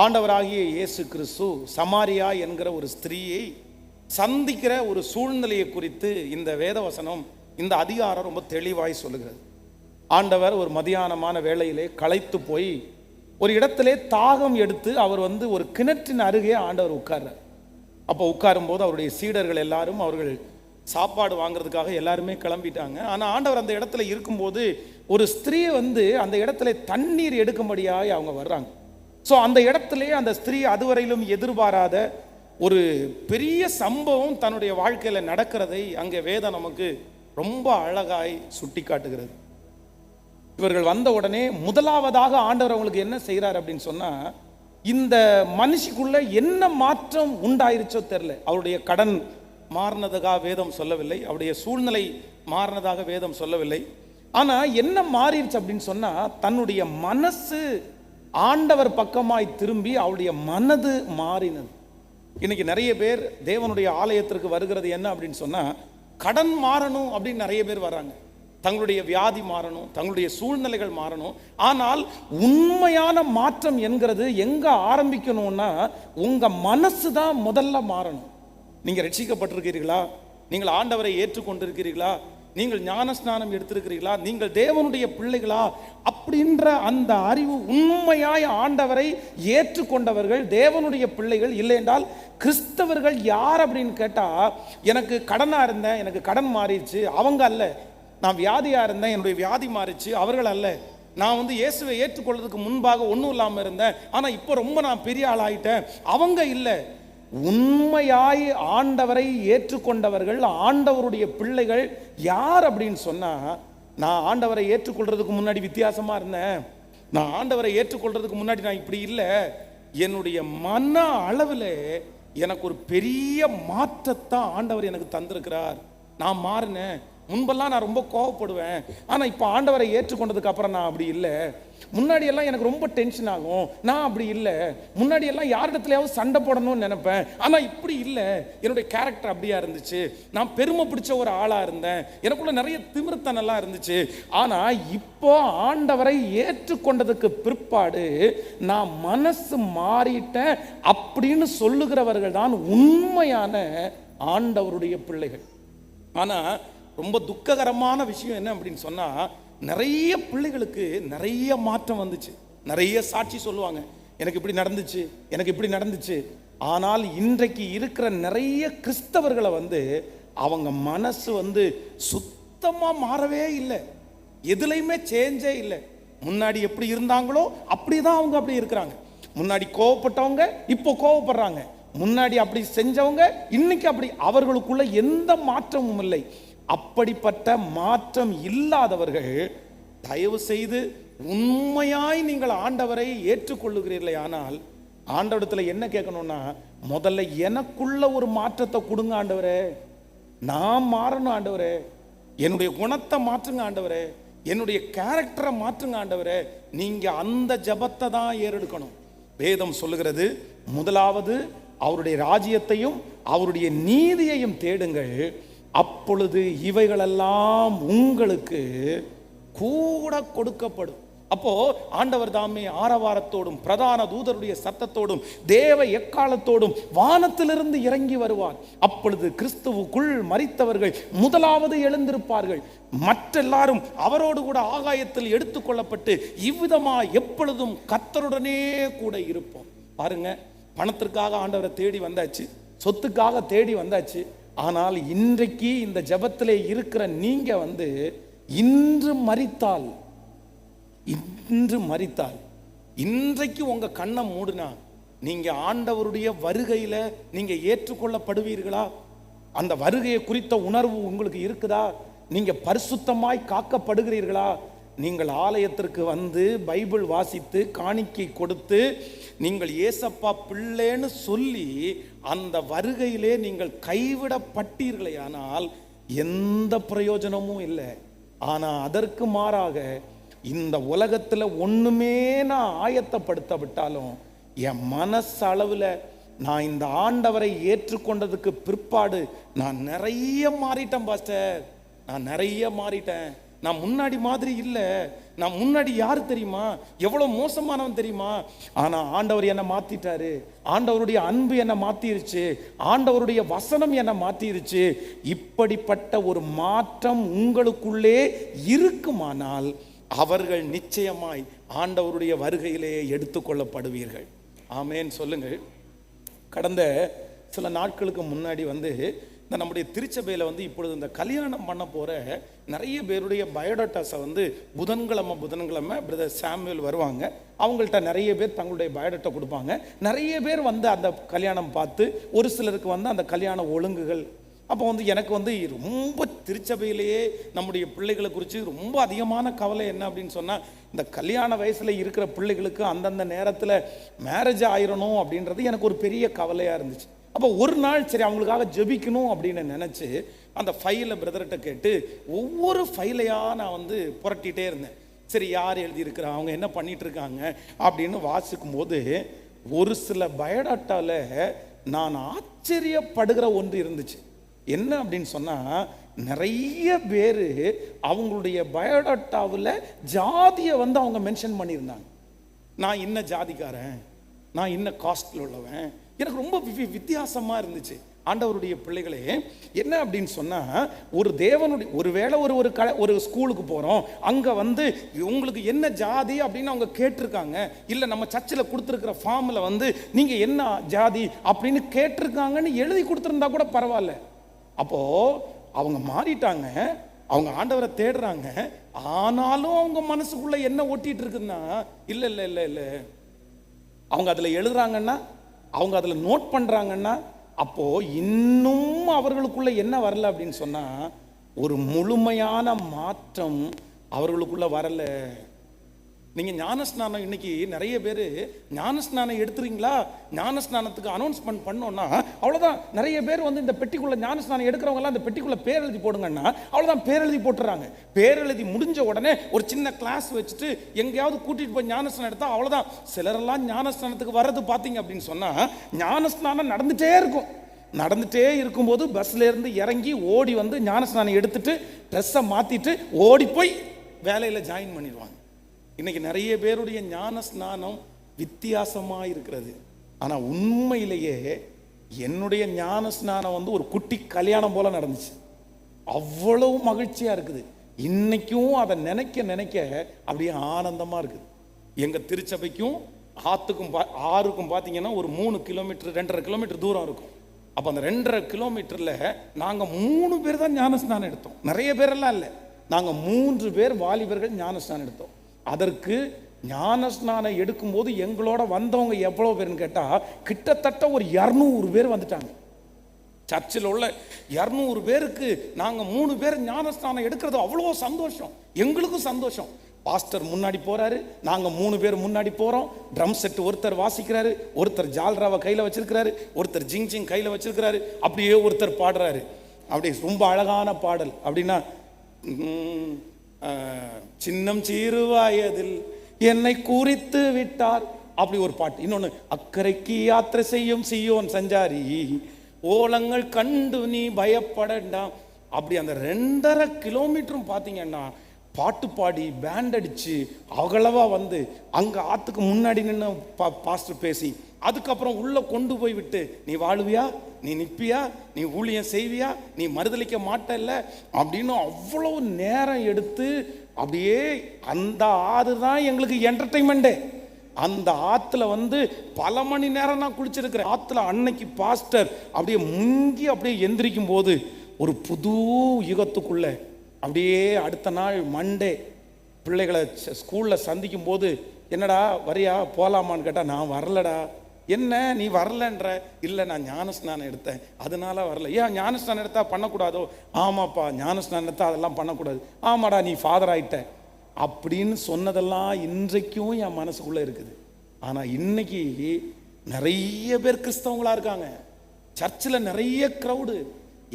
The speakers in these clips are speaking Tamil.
ஆண்டவராகிய இயேசு கிறிஸ்து சமாரியா என்கிற ஒரு ஸ்திரீயை சந்திக்கிற ஒரு சூழ்நிலையை குறித்து இந்த வேதவசனம் இந்த அதிகாரம் ரொம்ப தெளிவாய் சொல்லுகிறது. ஆண்டவர் ஒரு மதியானமான வேளையிலே களைத்து போய் ஒரு இடத்திலே தாகம் எடுத்து அவர் வந்து ஒரு கிணற்றின் அருகே ஆண்டவர் உட்கார்றார். அப்போ உட்காரும்போது அவருடைய சீடர்கள் எல்லாரும் அவர்கள் சாப்பாடு வாங்குறதுக்காக எல்லாருமே கிளம்பிட்டாங்க. ஆனால் ஆண்டவர் அந்த இடத்துல இருக்கும்போது ஒரு ஸ்திரீயை வந்து அந்த இடத்துல தண்ணீர் எடுக்கும்படியாக அவங்க வர்றாங்க. ஸோ அந்த இடத்திலே அந்த ஸ்திரீ அதுவரையிலும் எதிர்பாராத ஒரு பெரிய சம்பவம் தன்னுடைய வாழ்க்கையில் நடக்கிறதை அங்கே வேதம் நமக்கு ரொம்ப அழகாய் சுட்டி காட்டுகிறது இவர்கள் வந்த உடனே முதலாவதாக ஆண்டவர் அவங்களுக்கு என்ன செய்கிறார் அப்படின்னு சொன்னால் இந்த மனுஷிக்குள்ள என்ன மாற்றம் உண்டாயிருச்சோ தெரில அவருடைய கடன் மாறினதாக வேதம் சொல்லவில்லை. அவருடைய சூழ்நிலை மாறினதாக வேதம் சொல்லவில்லை. ஆனால் என்ன மாறிடுச்சு அப்படின்னு சொன்னால் தன்னுடைய மனசு ஆண்டவர் பக்கமாய் திரும்பி அவருடைய மனது மாறினது. இன்னைக்கு நிறைய பேர் தேவனுடைய ஆலயத்திற்கு வருகிறது என்ன அப்படின்னு சொன்னால் கடன் மாறணும் அப்படின்னு நிறைய பேர் வர்றாங்க. தங்களுடைய வியாதி மாறணும் தங்களுடைய சூழ்நிலைகள் மாறணும். ஆனால் உண்மையான மாற்றம் என்கிறது எங்கே ஆரம்பிக்கணும்னா உங்கள் மனசு தான் முதல்ல மாறணும். நீங்கள் ரட்சிக்கப்பட்டிருக்கிறீர்களா? நீங்கள் ஆண்டவரை ஏற்றுக்கொண்டிருக்கிறீர்களா? நீங்கள் ஞானஸ்நானம் எடுத்திருக்கிறீர்களா? நீங்கள் தேவனுடைய பிள்ளைகளா? அப்படின்ற அந்த அறிவு உண்மையாய் ஆண்டவரை ஏற்றுக்கொண்டவர்கள் தேவனுடைய பிள்ளைகள் இல்லை என்றால் கிறிஸ்தவர்கள் யார் அப்படின்னு கேட்டால் எனக்கு கடனாக இருந்தேன் எனக்கு கடன் மாறிடுச்சு. அவங்க அல்ல. நான் வியாதியாக இருந்தேன் என்னுடைய வியாதி மாறிச்சு அவர்கள் அல்ல. நான் வந்து இயேசுவை ஏற்றுக்கொள்வதற்கு முன்பாக ஒன்றும் இல்லாமல் இருந்தேன். ஆனால் இப்போ ரொம்ப நான் பெரிய ஆளாயிட்டேன். அவங்க இல்லை. உண்மையாய் ஆண்டவரை ஏற்றுக்கொண்டவர்கள் ஆண்டவருடைய பிள்ளைகள் யார் அப்படின்னு சொன்னா நான் ஆண்டவரை ஏற்றுக்கொள்றதுக்கு முன்னாடி வித்தியாசமா இருந்தேன். நான் ஆண்டவரை ஏற்றுக்கொள்றதுக்கு முன்னாடி நான் இப்படி இல்லை. என்னுடைய மன அளவில் எனக்கு ஒரு பெரிய மாற்றத்தான் ஆண்டவர் எனக்கு தந்திருக்கிறார். நான் மாறினேன். முன்பெல்லாம் நான் ரொம்ப கோவப்படுவேன். ஆனால் இப்போ ஆண்டவரை ஏற்றுக்கொண்டதுக்கு அப்புறம் நான் அப்படி இல்லை. முன்னாடியெல்லாம் எனக்கு ரொம்ப டென்ஷன் ஆகும். நான் அப்படி இல்லை. முன்னாடியெல்லாம் யாரிடத்துலையாவது சண்டை போடணும்னு நினைப்பேன். ஆனால் இப்படி இல்லை. என்னுடைய கேரக்டர் அப்படியா இருந்துச்சு. நான் பெருமை பிடிச்ச ஒரு ஆளாக இருந்தேன். எனக்குள்ள நிறைய திமிர்த்தனெல்லாம் இருந்துச்சு. ஆனால் இப்போ ஆண்டவரை ஏற்றுக்கொண்டதுக்கு பிற்பாடு நான் மனசு மாறிட்டேன் அப்படின்னு சொல்லுகிறவர்கள் தான் உண்மையான ஆண்டவருடைய பிள்ளைகள். ஆனால் ரொம்ப துக்ககரமான விஷயம் என்ன அப்படின்னு சொன்னால் நிறைய பிள்ளைகளுக்கு நிறைய மாற்றம் வந்துச்சு. நிறைய சாட்சி சொல்லுவாங்க. எனக்கு இப்படி நடந்துச்சு எனக்கு இப்படி நடந்துச்சு. ஆனால் இன்றைக்கு இருக்கிற நிறைய கிறிஸ்தவர்களை வந்து அவங்க மனசு வந்து சுத்தமாக மாறவே இல்லை. எதுலையுமே சேஞ்சே இல்லை. முன்னாடி எப்படி இருந்தாங்களோ அப்படி தான் அவங்க அப்படி இருக்கிறாங்க. முன்னாடி கோவப்பட்டவங்க இப்போ கோவப்படுறாங்க. முன்னாடி அப்படி செஞ்சவங்க இன்னைக்கு அப்படி அவர்களுக்குள்ள எந்த மாற்றமும் இல்லை. அப்படிப்பட்ட மாற்றம் இல்லாதவர்கள் தயவு செய்து உண்மையாய் நீங்கள் ஆண்டவரை ஏற்றுக்கொள்ளுகிறீர்களே ஆனால் ஆண்டவரத்தில் என்ன கேட்கணும்னா முதல்ல எனக்குள்ள ஒரு மாற்றத்தை கொடுங்க ஆண்டவரே. நான் மாறணும் ஆண்டவரே. என்னுடைய குணத்தை மாற்றுங்க ஆண்டவரே. என்னுடைய கேரக்டரை மாற்றுங்க ஆண்டவரே. நீங்கள் அந்த ஜபத்தை தான் ஏறெடுக்கணும். வேதம் சொல்லுகிறது முதலாவது அவருடைய ராஜ்யத்தையும் அவருடைய நீதியையும் தேடுங்கள். அப்பொழுது இவைகளெல்லாம் உங்களுக்கு கூட கொடுக்கப்படும். அப்போ ஆண்டவர் தாமே ஆரவாரத்தோடும் பிரதான தூதருடைய சத்தத்தோடும் தேவ எக்காலத்தோடும் வானத்திலிருந்து இறங்கி வருவார். அப்பொழுது கிறிஸ்துவுக்குள் மறித்தவர்கள் முதலாவது எழுந்திருப்பார்கள். மற்றெல்லாரும் அவரோடு கூட ஆகாயத்தில் எடுத்துக்கொள்ளப்பட்டு இவ்விதமா எப்பொழுதும் கத்தருடனே கூட இருப்போம். பாருங்க பணத்திற்காக ஆண்டவரை தேடி வந்தாச்சு சொத்துக்காக தேடி வந்தாச்சு ஆனால் இன்றைக்கு இந்த ஜபத்திலே இருக்கிற நீங்க வந்து இன்று மறித்தால் இன்று மறித்தால் இன்றைக்கு உங்க கண்ணை மூடுனா நீங்க ஆண்டவருடைய வருகையில நீங்க ஏற்றுக்கொள்ளப்படுவீர்களா? அந்த வருகையை குறித்த உணர்வு உங்களுக்கு இருக்குதா? நீங்க பரிசுத்தமாய் காக்கப்படுகிறீர்களா? நீங்கள் ஆலயத்திற்கு வந்து பைபிள் வாசித்து காணிக்கை கொடுத்து நீங்கள் ஏசப்பா பிள்ளைன்னு சொல்லி அந்த வருகையிலே நீங்கள் கைவிடப்பட்டீர்களே ஆனால் எந்த பிரயோஜனமும் இல்லை. ஆனால் அதற்கு மாறாக இந்த உலகத்தில் ஒன்றுமே நான் ஆயத்தப்படுத்த விட்டாலும் என் மனசளவில் நான் இந்த ஆண்டவரை ஏற்றுக்கொண்டதுக்கு பிற்பாடு நான் நிறைய மாறிட்டேன் பாஸ்டர். நான் நிறைய மாறிட்டேன். நான் முன்னாடி மாதிரி இல்லை. நான் முன்னாடி யார் தெரியுமா? எவ்வளோ மோசமானவன் தெரியுமா? ஆனால் ஆண்டவர் என்னை மாற்றிட்டாரு ஆண்டவருடைய அன்பு என்னை மாற்றிருச்சு ஆண்டவருடைய வசனம் என்னை மாற்றிருச்சு இப்படிப்பட்ட ஒரு மாற்றம் உங்களுக்குள்ளே இருக்குமானால் அவர்கள் நிச்சயமாய் ஆண்டவருடைய வருகையிலே எடுத்துக்கொள்ளப்படுவீர்கள் ஆமேன். சொல்லுங்கள். கடந்த சில நாட்களுக்கு முன்னாடி வந்து இந்த நம்முடைய திருச்சபையில் வந்து இப்பொழுது இந்த கல்யாணம் பண்ண போகிற நிறைய பேருடைய பயோடேட்டாஸை வந்து புதன்கிழமை புதன்கிழமை பிரதர் சாமுவேல் வருவாங்க. அவங்கள்ட்ட நிறைய பேர் தங்களுடைய பயோடேட்டா கொடுப்பாங்க. நிறைய பேர் வந்து அந்த கல்யாணம் பார்த்து ஒரு சிலருக்கு வந்து அந்த கல்யாண ஒழுங்குகள். அப்போ வந்து எனக்கு வந்து ரொம்ப திருச்சபையிலேயே நம்முடைய பிள்ளைகளை குறித்து ரொம்ப அதிகமான கவலை என்ன அப்படின்னு சொன்னால் இந்த கல்யாண வயசில் இருக்கிற பிள்ளைகளுக்கு அந்தந்த நேரத்தில் மேரேஜ் ஆயிரணும் அப்படின்றது எனக்கு ஒரு பெரிய கவலையாக இருந்துச்சு. அப்போ ஒரு நாள் சரி அவங்களுக்காக ஜெபிக்கணும் அப்படின்னு நினச்சி அந்த ஃபைலை பிரதர்கிட்ட கேட்டு ஒவ்வொரு ஃபைலையாக நான் வந்து புரட்டிகிட்டே இருந்தேன். சரி யார் எழுதியிருக்கிறா? அவங்க என்ன பண்ணிகிட்டு இருக்காங்க அப்படின்னு வாசிக்கும் போது ஒரு சில பயோடாட்டாவில் நான் ஆச்சரியப்படுகிற ஒன்று இருந்துச்சு. என்ன அப்படின்னு சொன்னால் நிறைய பேர் அவங்களுடைய பயோடாட்டாவில் ஜாதியை வந்து அவங்க மென்ஷன் பண்ணியிருந்தாங்க. நான் இன்ன ஜாதிக்காரன் நான் இன்ன காஸ்டில் உள்ளவன் எனக்கு ரொம்ப வி- இருந்துச்சு. ஆண்டவருடைய பிள்ளைகளே என்ன அப்படின்னு சொன்னால் ஒரு தேவனுடைய ஒருவேளை ஒரு ஒரு க ஒரு ஸ்கூலுக்கு போகிறோம் அங்கே வந்து உங்களுக்கு என்ன ஜாதி அப்படின்னு அவங்க கேட்டிருக்காங்க இல்லை நம்ம சர்ச்சில் கொடுத்துருக்கிற ஃபார்மில் வந்து நீங்கள் என்ன ஜாதி அப்படின்னு கேட்டிருக்காங்கன்னு எழுதி கொடுத்துருந்தா கூட பரவாயில்ல. அப்போ அவங்க மாறிட்டாங்க அவங்க ஆண்டவரை தேடுறாங்க ஆனாலும் அவங்க மனசுக்குள்ளே என்ன ஒட்டிட்டு இருக்குன்னா இல்லை இல்லை இல்லை இல்லை. அவங்க அதில் எழுதுறாங்கன்னா அவங்க அதில் நோட் பண்ணுறாங்கன்னா அப்போ இன்னும் அவர்களுக்குள்ளே என்ன வரல அப்படின்னு சொன்னால் ஒரு முழுமையான மாற்றம் அவர்களுக்குள்ளே வரலை. நீங்கள் ஞானஸ்நானம் இன்னைக்கு நிறைய பேர் ஞானஸ்நானம் எடுத்துறீங்களா? ஞானஸ்நானத்துக்கு அனௌன்ஸ்மெண்ட் பண்ணோன்னா அவ்வளோதான் நிறைய பேர் வந்து இந்த பெட்டிக்குள்ள ஞானஸ்நானம் எடுக்கிறவங்கலாம் அந்த இந்த பெட்டிக்குள்ள பேர் எழுதி போடுங்கன்னா அவ்வளோதான் பேர் எழுதி போட்டுறாங்க. பேர் எழுதி முடிஞ்ச உடனே ஒரு சின்ன கிளாஸ் வச்சுட்டு எங்கேயாவது கூட்டிகிட்டு போய் ஞானஸ்நானம் எடுத்தால் அவ்வளோதான் சிலரெல்லாம் ஞானஸ்நானத்துக்கு வர்றது பார்த்தீங்க அப்படின்னு சொன்னால் ஞானஸ்நானம் நடந்துகிட்டே இருக்கும். நடந்துகிட்டே இருக்கும்போது பஸ்லேருந்து இறங்கி ஓடி வந்து ஞானஸ்நானம் எடுத்துட்டு ட்ரெஸ்ஸை மாற்றிட்டு ஓடி போய் வேலையில் ஜாயின் பண்ணிடுவாங்க. இன்னைக்கு நிறைய பேருடைய ஞான ஸ்நானம் வித்தியாசமாக இருக்கிறது. ஆனால் உண்மையிலேயே என்னுடைய ஞான ஸ்நானம் வந்து ஒரு குட்டி கல்யாணம் போல நடந்துச்சு. அவ்வளவு மகிழ்ச்சியாக இருக்குது. இன்னைக்கும் அதை நினைக்க நினைக்க அப்படியே ஆனந்தமாக இருக்குது. எங்கள் திருச்சபைக்கும் ஆத்துக்கும் பா ஆறுக்கும் பார்த்தீங்கன்னா ஒரு மூணு கிலோமீட்டர் ரெண்டரை கிலோமீட்டர் தூரம் இருக்கும். அப்போ அந்த ரெண்டரை கிலோமீட்டரில் நாங்கள் மூணு பேர் தான் ஞானஸ்நானம் எடுத்தோம். நிறைய பேரெல்லாம் இல்லை. நாங்கள் மூன்று பேர் வாலிபர்கள் ஞானஸ்நானம் எடுத்தோம். அதற்கு ஞானஸ்நானம் எடுக்கும்போது எங்களோட வந்தவங்க எவ்வளோ பேர்னு கேட்டால் கிட்டத்தட்ட ஒரு இரநூறு பேர் வந்துட்டாங்க. சர்ச்சில் உள்ள இரநூறு பேருக்கு நாங்கள் மூணு பேர் ஞானஸ்தானம் எடுக்கிறது அவ்வளோ சந்தோஷம். எங்களுக்கும் சந்தோஷம். பாஸ்டர் முன்னாடி போகிறாரு நாங்கள் மூணு பேர் முன்னாடி போகிறோம் ட்ரம் செட் ஒருத்தர் வாசிக்கிறாரு ஒருத்தர் ஜால்ராவை கையில் வச்சிருக்கிறாரு ஒருத்தர் ஜிங் ஜிங் கையில் வச்சிருக்கிறாரு அப்படியே ஒருத்தர் பாடுறாரு. அப்படி ரொம்ப அழகான பாடல். அப்படின்னா சின்னம் சீருவாயதில் என்னை குறித்து விட்டார். அப்படி ஒரு பாட்டு. இன்னொன்று அக்கறைக்கு யாத்திரை செய்யும் சியோன் சஞ்சாரி ஓலங்கள் கண்டு நீ பயப்படண்டாம் அப்படி அந்த ரெண்டரை கிலோமீட்டரும் பார்த்தீங்கன்னா பாட்டு பாடி பேண்ட் அடித்து அவ்வளவா வந்து அங்கே ஆற்றுக்கு முன்னாடி நின்று பா பாஸ்டர் பேசி அதுக்கப்புறம் உள்ள கொண்டு போய் விட்டு நீ வாழுவியா? நீ நிற்பியா? நீ ஊழியம் செய்வியா? நீ மறுதளிக்க மாட்டல்ல? அப்படின்னு அவ்வளவு நேரம் எடுத்து அப்படியே அந்த ஆறு தான் எங்களுக்கு என்டர்டைன்மெண்ட்டே அந்த ஆற்றுல வந்து பல மணி நேரம் நான் குளிச்சிருக்கிறேன். ஆற்றுல அன்னைக்கு பாஸ்டர் அப்படியே முங்கி அப்படியே எந்திரிக்கும் போது ஒரு புது யுகத்துக்குள்ளே அப்படியே அடுத்த நாள் மண்டே பிள்ளைகளை ச- சந்திக்கும் போது என்னடா வரியா? போகலாமான்னு கேட்டால் நான் வரலடா. என்ன நீ வரலன்ற? இல்லை நான் ஞானஸ்நானம் எடுத்தேன். அதனால வரல. ஏன் ஞானஸ்நானம் எடுத்தா பண்ணக்கூடாதோ? ஆமாப்பா ஞானஸ்நானம் எடுத்தால் அதெல்லாம் பண்ணக்கூடாது. ஆமாடா நீ ஃபாதர் ஆகிட்ட அப்படின்னு சொன்னதெல்லாம் இன்றைக்கும் என் மனசுக்குள்ளே இருக்குது. ஆனால் இன்னைக்கு நிறைய பேர் கிறிஸ்தவங்களாக இருக்காங்க. சர்ச்சில் நிறைய க்ரௌடு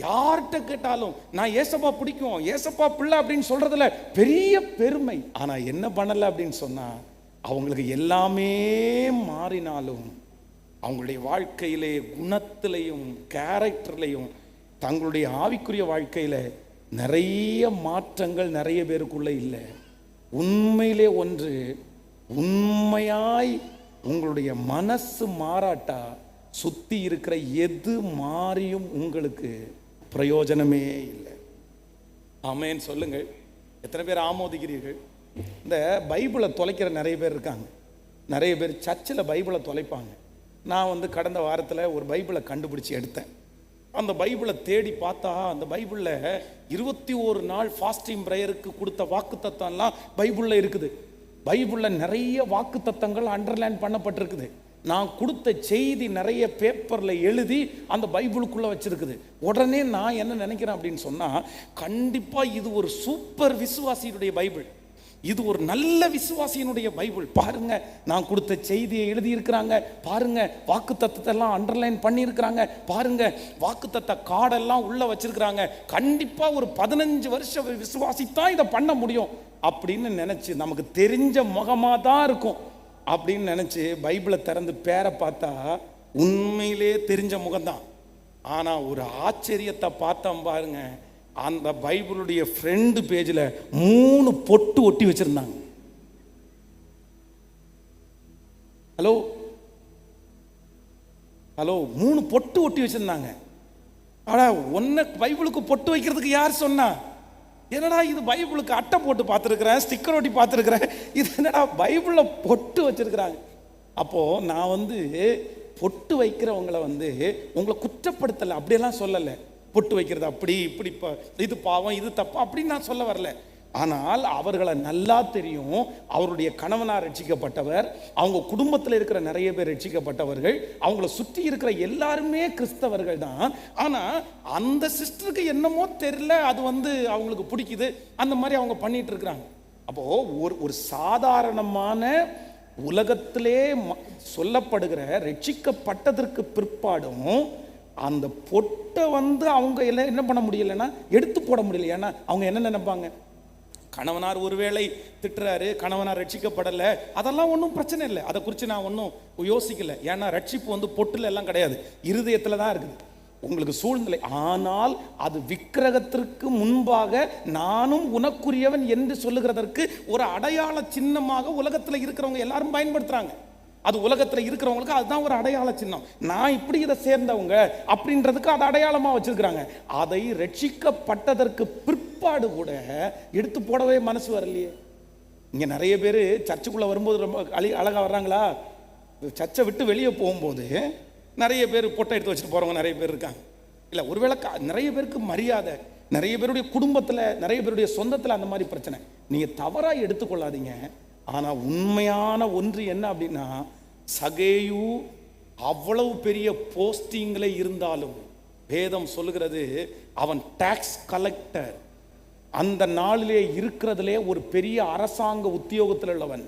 யார்கிட்ட கேட்டாலும் நான் ஏசப்பா பிடிக்கும் ஏசப்பா பிள்ளை அப்படின்னு சொல்றதுல பெரிய பெருமை. ஆனால் என்ன பண்ணலை அப்படின்னு சொன்னால் அவங்களுக்கு எல்லாமே மாறினாலும் அவங்களுடைய வாழ்க்கையிலே குணத்திலையும் கேரக்டர்லையும் தங்களுடைய ஆவிக்குரிய வாழ்க்கையில் நிறைய மாற்றங்கள் நிறைய பேருக்குள்ளே இல்லை. உண்மையிலே ஒன்று உண்மையாய் உங்களுடைய மனசு மாறாட்டா சுற்றி இருக்கிற எது மாறியும் உங்களுக்கு பிரயோஜனமே இல்லை. ஆமேன்னு சொல்லுங்கள். எத்தனை பேர் ஆமோதிக்கிறீர்கள்? இந்த பைபிளை தொலைக்கிற நிறைய பேர் இருக்காங்க. நிறைய பேர் சர்ச்சில் பைபிளை தொலைப்பாங்க. நான் வந்து கடந்த வாரத்தில் ஒரு பைபிளை கண்டுபிடிச்சி எடுத்தேன். அந்த பைபிளை தேடி பார்த்தா அந்த பைபிளில் இருபத்தி ஒரு நாள் ஃபாஸ்டிங் ப்ரேயருக்கு கொடுத்த வாக்குத்தத்தம்லாம் பைபிளில் இருக்குது. பைபிளில் நிறைய வாக்குத்தத்தங்கள் அண்டர்லைன் பண்ணப்பட்டிருக்குது. நான் கொடுத்த செய்தி நிறைய பேப்பரில் எழுதி அந்த பைபிளுக்குள்ளே வச்சுருக்குது. உடனே நான் என்ன நினைக்கிறேன் அப்படின்னு சொன்னால் கண்டிப்பாக இது ஒரு சூப்பர் விசுவாசியுடைய பைபிள். இது ஒரு நல்ல விசுவாசியினுடைய பைபிள். பாருங்க நான் கொடுத்த செய்தியை எழுதியிருக்கிறாங்க. பாருங்க வாக்கு தத்துவத்தெல்லாம் அண்டர்லைன் பண்ணியிருக்கிறாங்க. பாருங்க வாக்கு தத்த காடெல்லாம் உள்ள வச்சிருக்கிறாங்க. கண்டிப்பா ஒரு பதினஞ்சு வருஷ விசுவாசி தான் இதை பண்ண முடியும். அப்படின்னு நினைச்சு நமக்கு தெரிஞ்ச முகமாக தான் இருக்கும். அப்படின்னு நினைச்சு பைபிளை திறந்து பேரை பார்த்தா உண்மையிலே தெரிஞ்ச முகம்தான். ஆனால் ஒரு ஆச்சரியத்தை பார்த்தோம் பாருங்கள் அந்த பைபிளுடைய ஃப்ரெண்டு பேஜில் மூணு பொட்டு ஒட்டி வச்சுருந்தாங்க. ஹலோ ஹலோ மூணு பொட்டு ஒட்டி வச்சுருந்தாங்க. ஆனா ஒன்று பைபிளுக்கு பொட்டு வைக்கிறதுக்கு யார் சொன்னா? என்னடா இது பைபிளுக்கு அட்டை போட்டு பார்த்துருக்குறேன் ஸ்டிக்கர் ஒட்டி பார்த்துருக்குறேன் இது என்னடா பைபிளில் பொட்டு வச்சிருக்கிறாங்க. அப்போது நான் வந்து பொட்டு வைக்கிறவங்களை வந்து உங்களை குற்றப்படுத்தலை அப்படியெல்லாம் சொல்லலை. பொட்டு வைக்கிறது. அப்படி இப்படி இது பாவம் இது தப்பு அப்படின்னு நான் சொல்ல வரல. ஆனால் அவர்களை நல்லா தெரியும். அவருடைய கணவனார் ரட்சிக்கப்பட்டவர். அவங்க குடும்பத்தில் இருக்கிற நிறைய பேர் ரட்சிக்கப்பட்டவர்கள். அவங்கள சுற்றி இருக்கிற எல்லாருமே கிறிஸ்தவர்கள் தான். ஆனால் அந்த சிஸ்டருக்கு என்னமோ தெரியல. அது வந்து அவங்களுக்கு பிடிக்குது. அந்த மாதிரி அவங்க பண்ணிட்டு இருக்கிறாங்க. அப்போது ஒரு ஒரு சாதாரணமான உலகத்திலே ம- சொல்லப்படுகிற ரட்சிக்கப்பட்டதற்கு பிற்பாடும் அந்த பொட்டை வந்து அவங்க எல்லாம் என்ன பண்ண முடியலைன்னா எடுத்து போட முடியல. ஏன்னா அவங்க என்ன நினைப்பாங்க? கணவனார் ஒருவேளை திட்டுறாரு கணவனார் ரட்சிக்கப்படலை அதெல்லாம் ஒன்றும் பிரச்சனை இல்லை. அதை குறித்து நான் ஒன்றும் யோசிக்கல. ஏன்னா ரட்சிப்பு வந்து பொட்டில் எல்லாம் கிடையாது. இருதயத்தில் தான் இருக்குது. உங்களுக்கு சூழ்நிலை. ஆனால் அது விக்கிரகத்திற்கு முன்பாக நானும் உனக்குரியவன் என்று சொல்லுகிறதற்கு ஒரு அடையாள சின்னமாக உலகத்தில் இருக்கிறவங்க எல்லாரும் பயன்படுத்துகிறாங்க அது உலகத்தில் இருக்கிறவங்களுக்கு அதுதான் ஒரு அடையாள சின்னம். நான் இப்படி இதை சேர்ந்தவங்க அப்படின்றதுக்கு அது அடையாளமாக வச்சுருக்கிறாங்க. அதை ரட்சிக்கப்பட்டதற்கு பிற்பாடு கூட எடுத்து போடவே மனசு வரலையே. இங்கே நிறைய பேர் சர்ச்சுக்குள்ளே வரும்போது ரொம்ப அழி அழகாக வர்றாங்களா? சர்ச்சை விட்டு வெளியே போகும்போது நிறைய பேர் பொட்டை எடுத்து வச்சுட்டு போகிறவங்க நிறைய பேர் இருக்காங்க. இல்லை ஒருவேளை கா- நிறைய பேருக்கு மரியாதை நிறைய பேருடைய குடும்பத்தில் நிறைய பேருடைய சொந்தத்தில் அந்த மாதிரி பிரச்சனை. நீங்கள் தவறாக எடுத்துக்கொள்ளாதீங்க. ஆனால் உண்மையான ஒன்று என்ன அப்படின்னா சகேயு அவ்வளவு பெரிய போஸ்டிங்கில் இருந்தாலும் வேதம் சொல்லுகிறது அவன் டாக்ஸ் கலெக்டர் அந்த நாளிலே இருக்கிறதுலே ஒரு பெரிய அரசாங்க உத்தியோகத்தில் உள்ளவன்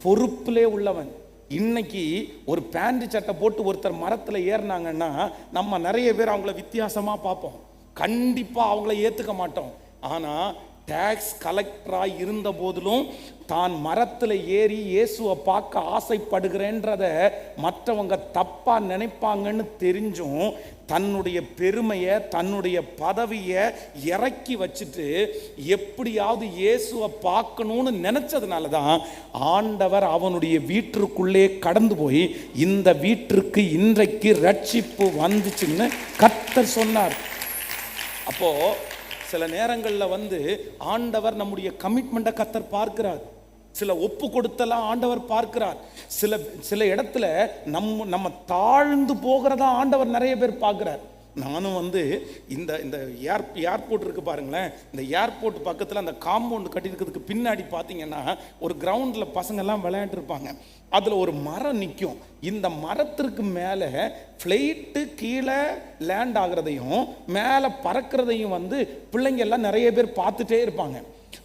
பொறுப்பிலே உள்ளவன். இன்னைக்கு ஒரு பேண்ட் சட்டை போட்டு ஒருத்தர் மரத்தில் ஏறினாங்கன்னா நம்ம நிறைய பேர் அவங்கள வித்தியாசமாக பார்ப்போம். கண்டிப்பாக அவங்கள ஏற்றுக்க மாட்டோம். ஆனால் டேக்ஸ் கலெக்டராக இருந்த போதிலும் தான் மரத்தில் ஏறி இயேசுவை பார்க்க ஆசைப்படுகிறேன்றத மற்றவங்க தப்பாக நினைப்பாங்கன்னு தெரிஞ்சும் தன்னுடைய பெருமையை தன்னுடைய பதவியை இறக்கி வச்சுட்டு எப்படியாவது இயேசுவை பார்க்கணும்னு நினச்சதுனால தான் ஆண்டவர் அவனுடைய வீட்டிற்குள்ளே கடந்து போய் இந்த வீட்டிற்கு இன்றைக்கு ரட்சிப்பு வந்துச்சுன்னு கத்தர் சொன்னார். அப்போது சில நேரங்களில் வந்து ஆண்டவர் நம்முடைய கமிட்மெண்ட்டை கத்தர் பார்க்கிறார். சில ஒப்பு கொடுத்தலாம் ஆண்டவர் பார்க்கிறார். சில சில இடத்துல நம்ம நம்ம தாழ்ந்து போகிறதா ஆண்டவர் நிறைய பேர் பார்க்குறார். நானும் வந்து இந்த இந்த ஏர் ஏர்போர்ட் இருக்குது பாருங்களேன். இந்த ஏர்போர்ட் பக்கத்தில் அந்த காம்பவுண்ட் கட்டியிருக்கிறதுக்கு பின்னாடி பார்த்தீங்கன்னா ஒரு கிரவுண்டில் பசங்கெல்லாம் விளையாண்டுருப்பாங்க. அதில் ஒரு மரம் நிற்கும் இந்த மரத்திற்கு மேலே ஃப்ளைட்டு கீழே லேண்ட் ஆகிறதையும் மேலே பறக்கிறதையும் வந்து பிள்ளைங்க எல்லாம் நிறைய பேர் பார்த்துட்டே இருப்பாங்க.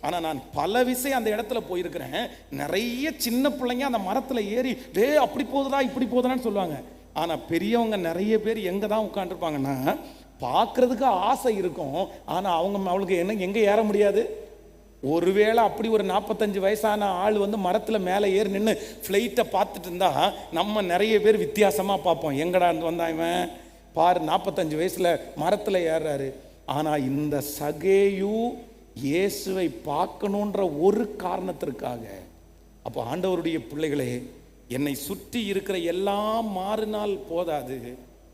ஆனால் நான் பல விசை அந்த இடத்துல போயிருக்கிறேன். நிறைய சின்ன பிள்ளைங்க அந்த மரத்தில் ஏறி டே அப்படி போகுதா இப்படி போகுதான்னு சொல்லுவாங்க. ஆனால் பெரியவங்க நிறைய பேர் எங்கே தான் உட்காந்துருப்பாங்கன்னா பார்க்குறதுக்கு ஆசை இருக்கும். ஆனால் அவங்க அவளுக்கு என்ன எங்கே ஏற முடியாது? ஒருவேளை அப்படி ஒரு நாற்பத்தஞ்சு வயசான ஆள் வந்து மரத்தில் மேலே ஏறி நின்று ஃப்ளைட்டை பார்த்துட்டு இருந்தா நம்ம நிறைய பேர் வித்தியாசமாக பார்ப்போம். எங்கடா இருந்து வந்தான் இவன்? பாரு நாற்பத்தஞ்சு வயசில் மரத்தில் ஏறுறாரு. ஆனால் இந்த சகேயு இயேசுவை பார்க்கணுன்ற ஒரு காரணத்திற்காக அப்போ ஆண்டவருடைய பிள்ளைகளே என்னை சுற்றி இருக்கிற எல்லாம் மாறினால் போதாது.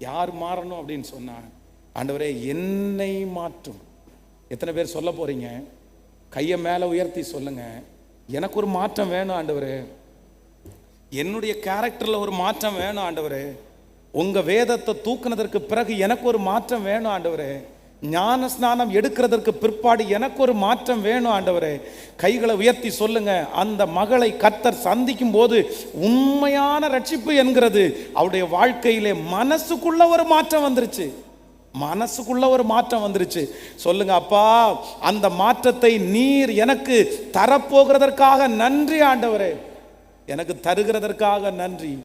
யார் மாறணும் அப்படின்னு சொன்னான் ஆண்டவரே என்னை மாற்றும். எத்தனை பேர் சொல்ல போறீங்க? கையை மேலே உயர்த்தி சொல்லுங்க. எனக்கு ஒரு மாற்றம் வேணும் ஆண்டவர். என்னுடைய கேரக்டரில் ஒரு மாற்றம் வேணும் ஆண்டவர். உங்கள் வேதத்தை தூக்குனதற்கு பிறகு எனக்கு ஒரு மாற்றம் வேணும் ஆண்டவர். ஞான ஸ்நானம் எடுக்கிறதற்கு பிற்பாடு எனக்கு ஒரு மாற்றம் வேணும் ஆண்டவரே. கைகளை உயர்த்தி சொல்லுங்க. அந்த மகளை கத்தர் சந்திக்கும் போது உண்மையான ரட்சிப்பு என்கிறது. அவருடைய வாழ்க்கையிலே மனசுக்குள்ள ஒரு மாற்றம் வந்துருச்சு. மனசுக்குள்ள ஒரு மாற்றம் வந்துருச்சு. சொல்லுங்க அப்பா அந்த மாற்றத்தை நீர் எனக்கு தரப்போகிறதற்காக நன்றி ஆண்டவரே. எனக்கு தருகிறதற்காக நன்றி.